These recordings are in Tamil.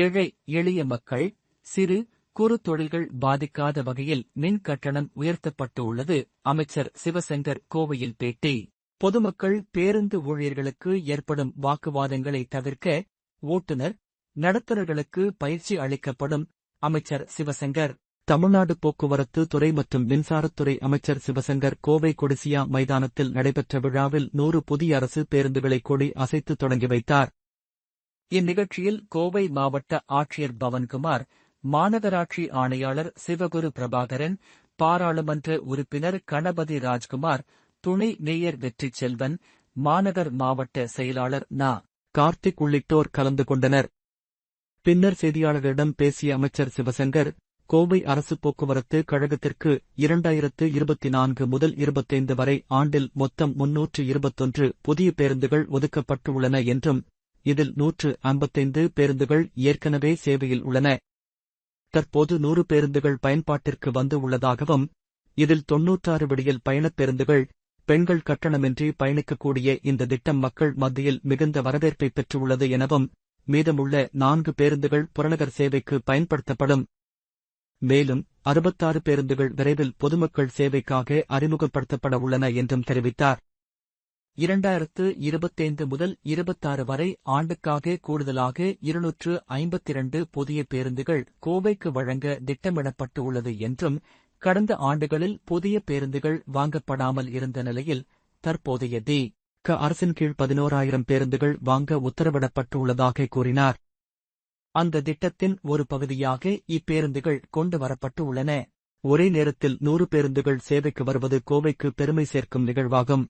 ஏழை எளிய மக்கள் சிறு குறு தொழில்கள் பாதிக்காத வகையில் மின் கட்டணம் உயர்த்தப்பட்டு உள்ளது அமைச்சர் சிவசங்கர் கோவையில் பேட்டி. பொதுமக்கள் பேருந்து ஊழியர்களுக்கு ஏற்படும் வாக்குவாதங்களை தவிர்க்க ஓட்டுநர் நடத்துனர்களுக்கு பயிற்சி அளிக்கப்படும் அமைச்சர் சிவசங்கர். தமிழ்நாடு போக்குவரத்து துறை மற்றும் மின்சாரத்துறை அமைச்சர் சிவசங்கர் கோவை கொடிசியா மைதானத்தில் நடைபெற்ற விழாவில் நூறு புதிய அரசு பேருந்துகளை கொடி அசைத்து தொடங்கி வைத்தார். இந்நிகழ்ச்சியில் கோவை மாவட்ட ஆட்சியர் பவன்குமார் மாநகராட்சி ஆணையாளர் சிவகுரு பிரபாகரன் பாராளுமன்ற உறுப்பினர் கணபதி ராஜ்குமார் துணை மேயர் வெற்றி செல்வன் மாநகர் மாவட்ட செயலாளர் நா. கார்த்திக் உள்ளிட்டோர் கலந்து கொண்டனர். பின்னர் செய்தியாளர்களிடம் பேசிய அமைச்சர் சிவசங்கர் கோவை அரசு போக்குவரத்து கழகத்திற்கு இரண்டாயிரத்து இருபத்தி நான்கு முதல் இருபத்தைந்து வரை ஆண்டில் மொத்தம் முன்னூற்று இருபத்தொன்று புதிய பேருந்துகள் ஒதுக்கப்பட்டுள்ளன என்றும் இதில் நூற்று ஐம்பத்தைந்து பேருந்துகள் ஏற்கனவே சேவையில் உள்ளன. தற்போது நூறு பேருந்துகள் பயன்பாட்டிற்கு வந்து உள்ளதாகவும் இதில் தொன்னூற்றாறு விடியில் பயணப் பேருந்துகள் பெண்கள் கட்டணமின்றி பயணிக்கக்கூடிய இந்த திட்டம் மக்கள் மத்தியில் மிகுந்த வரவேற்பை பெற்றுள்ளது எனவும் மீதமுள்ள நான்கு பேருந்துகள் புறநகர் சேவைக்கு பயன்படுத்தப்படும். மேலும் அறுபத்தாறு பேருந்துகள் விரைவில் பொதுமக்கள் சேவைக்காக அறிமுகப்படுத்தப்பட உள்ளன என்றும் தெரிவித்தார். இரண்டாயிரத்து இருபத்தைந்து முதல் இருபத்தாறு வரை ஆண்டுக்காக கூடுதலாக இருநூற்று ஐம்பத்திரண்டு புதிய பேருந்துகள் கோவைக்கு வழங்க திட்டமிடப்பட்டு உள்ளது என்றும் கடந்த ஆண்டுகளில் புதிய பேருந்துகள் வாங்கப்படாமல் இருந்த நிலையில் தற்போதைய தி. க. அரசின் கீழ் பதினோராயிரம் பேருந்துகள் வாங்க உத்தரவிடப்பட்டுள்ளதாக கூறினார். அந்த திட்டத்தின் ஒரு பகுதியாக இப்பேருந்துகள் கொண்டு வரப்பட்டு உள்ளன ஒரே நேரத்தில் நூறு பேருந்துகள் சேவைக்கு வருவது கோவைக்கு பெருமை சேர்க்கும் நிகழ்வாகும்.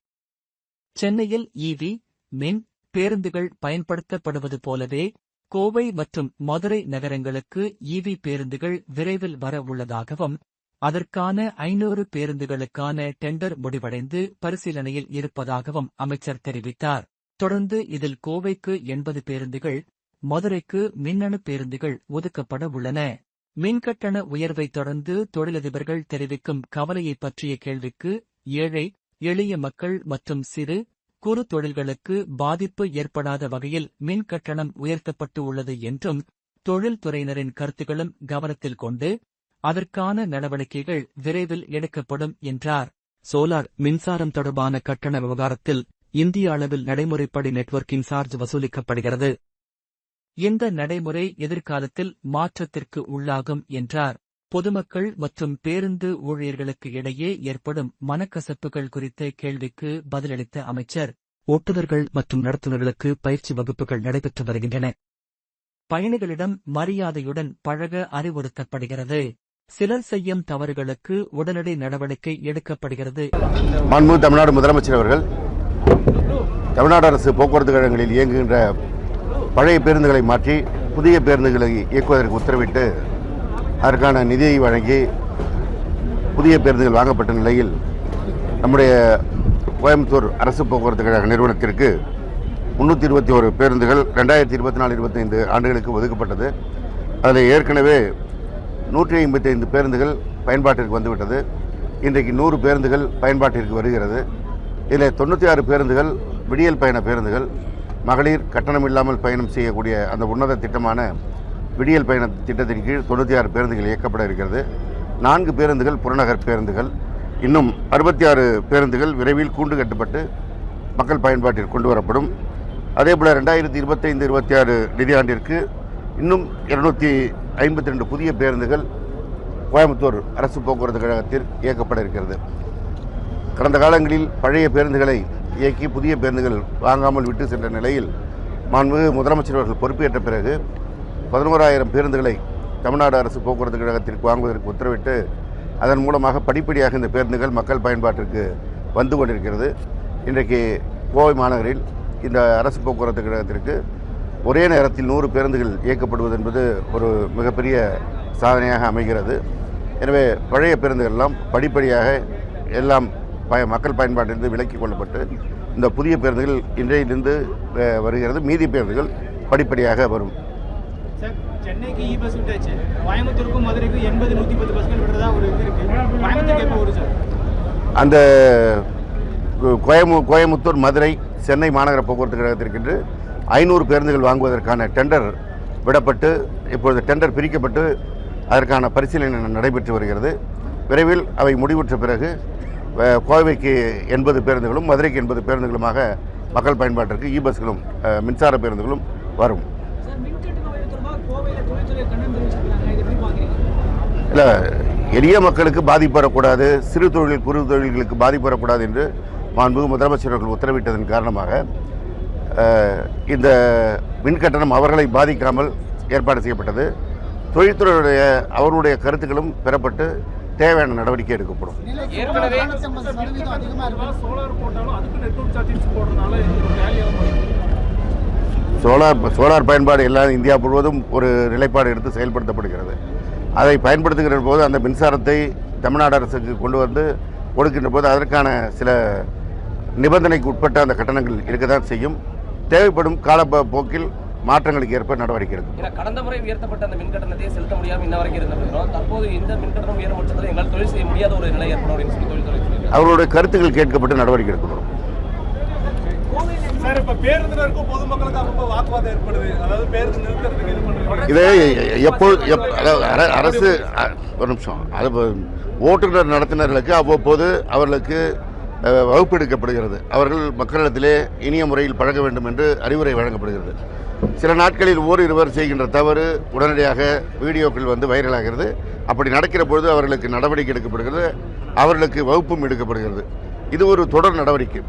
சென்னையில் ஈவி மின் பேருந்துகள் பயன்படுத்தப்படுவது போலவே கோவை மற்றும் மதுரை நகரங்களுக்கு ஈவி பேருந்துகள் விரைவில் வர உள்ளதாகவும் அதற்கான ஐநூறு பேருந்துகளுக்கான டெண்டர் முடிவடைந்து பரிசீலனையில் இருப்பதாகவும் அமைச்சர் தெரிவித்தார். தொடர்ந்து இதில் கோவைக்கு எண்பது பேருந்துகள் மதுரைக்கு மின்னணு பேருந்துகள் ஒதுக்கப்பட உள்ளன. மின்கட்டண உயர்வை தொடர்ந்து தொழிலதிபர்கள் தெரிவிக்கும் கவலையை பற்றிய கேள்விக்கு ஏழை எளிய மக்கள் மற்றும் சிறு குறு தொழில்களுக்கு பாதிப்பு ஏற்படாத வகையில் மின் கட்டணம் உயர்த்தப்பட்டு உள்ளது என்றும் தொழில்துறையினரின் கருத்துக்களும் கவனத்தில் கொண்டு அதற்கான நடவடிக்கைகள் விரைவில் எடுக்கப்படும் என்றார். சோலார் மின்சாரம் தொடர்பான கட்டண விவகாரத்தில் இந்திய அளவில் நடைமுறைப்படி நெட்வொர்க்கிங் சார்ஜ் வசூலிக்கப்படுகிறது. இந்த நடைமுறை எதிர்காலத்தில் மாற்றத்திற்கு உள்ளாகும் என்றார். பொதுமக்கள் மற்றும் பேருந்து ஊழியர்களுக்கு இடையே ஏற்படும் மனக்கசப்புகள் குறித்த கேள்விக்கு பதிலளித்த அமைச்சர் ஓட்டுநர்கள் மற்றும் நடத்துனர்களுக்கு பயிற்சி வகுப்புகள் நடைபெற்று வருகின்றன. பயணிகளிடம் மரியாதையுடன் பழக அறிவுறுத்தப்படுகிறது. சிலர் செய்யும் தவறுகளுக்கு உடனடி நடவடிக்கை எடுக்கப்படுகிறது. மன்மு தமிழ்நாடு முதலமைச்சர் அவர்கள் தமிழ்நாடு அரசு போக்குவரத்து கழகங்களில் இயங்குகின்ற பழைய பேருந்துகளை மாற்றி புதிய பேருந்துகளை இயக்குவதற்கு உத்தரவிட்டு அதற்கான நிதியை வழங்கி புதிய பேருந்துகள் வாங்கப்பட்ட நிலையில் நம்முடைய கோயம்புத்தூர் அரசு போக்குவரத்து கழக நிறுவனத்திற்கு முன்னூற்றி இருபத்தி ஒரு பேருந்துகள் ரெண்டாயிரத்தி இருபத்தி நாலு இருபத்தைந்து ஆண்டுகளுக்கு ஒதுக்கப்பட்டது. அதில் ஏற்கனவே நூற்றி ஐம்பத்தைந்து பேருந்துகள் பயன்பாட்டிற்கு வந்துவிட்டது. இன்றைக்கு நூறு பேருந்துகள் பயன்பாட்டிற்கு வருகிறது. இதில் தொண்ணூற்றி ஆறு பேருந்துகள் விடியல் பயண பேருந்துகள் மகளிர் கட்டணம் இல்லாமல் பயணம் செய்யக்கூடிய அந்த உன்னத திட்டமான விடியல் பயண திட்டத்தின் கீழ் தொண்ணூற்றி ஆறு பேருந்துகள் இயக்கப்பட இருக்கிறது. நான்கு பேருந்துகள் புறநகர் பேருந்துகள். இன்னும் அறுபத்தி ஆறு பேருந்துகள் விரைவில் கூண்டு கட்டப்பட்டு மக்கள் பயன்பாட்டிற்கு கொண்டு வரப்படும். அதே போல் ரெண்டாயிரத்தி இருபத்தைந்து இருபத்தி ஆறு நிதியாண்டிற்கு இன்னும் இருநூற்றி ஐம்பத்தி ரெண்டு புதிய பேருந்துகள் கோயம்புத்தூர் அரசு போக்குவரத்து கழகத்தில் இயக்கப்பட இருக்கிறது. கடந்த காலங்களில் பழைய பேருந்துகளை இயக்கி புதிய பேருந்துகள் வாங்காமல் விட்டு சென்ற நிலையில் மாண்புமிகு முதலமைச்சர் அவர்கள் பொறுப்பேற்ற பிறகு பதினோராயிரம் பேருந்துகளை தமிழ்நாடு அரசு போக்குவரத்து கழகத்திற்கு வாங்குவதற்கு உத்தரவிட்டு அதன் மூலமாக படிப்படியாக இந்த பேருந்துகள் மக்கள் பயன்பாட்டிற்கு வந்து கொண்டிருக்கிறது. இன்றைக்கு கோவை மாநகரில் இந்த அரசு போக்குவரத்து கழகத்திற்கு ஒரே நேரத்தில் நூறு பேருந்துகள் இயக்கப்படுவது என்பது ஒரு மிகப்பெரிய சாதனையாக அமைகிறது. எனவே பழைய பேருந்துகள்லாம் படிப்படியாக எல்லாம் பய மக்கள் பயன்பாட்டிலிருந்து விலக்கிக் கொள்ளப்பட்டு இந்த புதிய பேருந்துகள் இன்றையிலிருந்து வருகிறது. மீதி பேருந்துகள் படிப்படியாக வரும். சார் சென்னைக்கு இ பஸ் விட்டாச்சு. கோயம்புத்தூருக்கும் மதுரைக்கும் எண்பது நூற்றி பத்து பஸ்கள் விடுறதா ஒரு இது இருக்கு. கோயம்புத்தூருக்கு எப்போ வரும் சார். அந்த கு- கோயமு கோயமுத்தூர் மதுரை சென்னை மாநகர போக்குவரத்து கழகத்திற்கென்று ஐநூறு பேருந்துகள் வாங்குவதற்கான டெண்டர் விடப்பட்டு இப்பொழுது டெண்டர் பிரிக்கப்பட்டு அதற்கான பரிசீலனை நடைபெற்று வருகிறது. விரைவில் அவை முடிவுற்ற பிறகு கோவைக்கு எண்பது பேருந்துகளும் மதுரைக்கு எண்பது பேருந்துகளுமாக மக்கள் பயன்பாட்டிற்கு இ பஸ்களும் மின்சார பேருந்துகளும் வரும். இல்லை எளிய மக்களுக்கு பாதிப்பு வரக்கூடாது சிறு தொழில் குறு தொழில்களுக்கு பாதிப்பு வரக்கூடாது என்று மாண்புமிகு முதலமைச்சர் அவர்கள் உத்தரவிட்டதன் காரணமாக இந்த மின்கட்டணம் அவர்களை பாதிக்காமல் ஏற்பாடு செய்யப்பட்டது. தொழில்துறையுடைய அவருடைய கருத்துக்களும் பெறப்பட்டு தேவையான நடவடிக்கை எடுக்கப்படும். ஏற்கனவே சோலார் சோலார் பயன்பாடு எல்லா இந்தியா முழுவதும் ஒரு நிலைப்பாடு எடுத்து செயல்படுத்தப்படுகிறது. அதை பயன்படுத்துகிற போது அந்த மின்சாரத்தை தமிழ்நாடு அரசுக்கு கொண்டு வந்து கொடுக்கின்ற போது அதற்கான சில நிபந்தனைக்கு உட்பட்ட அந்த கட்டணங்கள் இருக்க தான் செய்யும். தேவைப்படும் காலப்போக்கில் மாற்றங்களுக்கு ஏற்ப நடவடிக்கை எடுக்கும். கடந்த முறை உயர்த்தப்பட்ட அந்த மின் கட்டணத்தை செலுத்த முடியாம இன்ன வரைக்கும் இருந்திருக்கிறோம் தற்போது இந்த மின் கட்டணம் உயரும் பட்சத்தில் எங்களால் தொழில் செய்ய முடியாத ஒரு நிலை ஏற்படும் அப்படின்னு சொல்லி தொழில்துறை சொல்லியிருக்காங்க. அவர்களுடைய கருத்துக்கள் கேட்கப்பட்டு நடவடிக்கை எடுக்கப்படும். சார் இப்ப பேருந்தினருக்கும் பொதுமக்களுக்கும் அப்பப்போ வாக்குவாதம் ஏற்படுது. அதாவது பேருந்து நிறுத்துறதுக்கு இது பண்றாங்க இதை எப்போது அரசு ஒரு நிமிஷம். அது ஓட்டுநர் நடத்துனர்களுக்கு அவ்வப்போது அவர்களுக்கு வகுப்பு எடுக்கப்படுகிறது அவர்கள் மக்களிடத்திலே இனிய முறையில் பழக வேண்டும் என்று அறிவுரை வழங்கப்படுகிறது. சில நாட்களில் ஓர் இருவர் செய்கின்ற தவறு உடனடியாக வீடியோக்கள் வந்து வைரலாகிறது. அப்படி நடக்கிற பொழுது அவர்களுக்கு நடவடிக்கை எடுக்கப்படுகிறது. அவர்களுக்கு வகுப்பும் எடுக்கப்படுகிறது. இது ஒரு தொடர் நடவடிக்கை.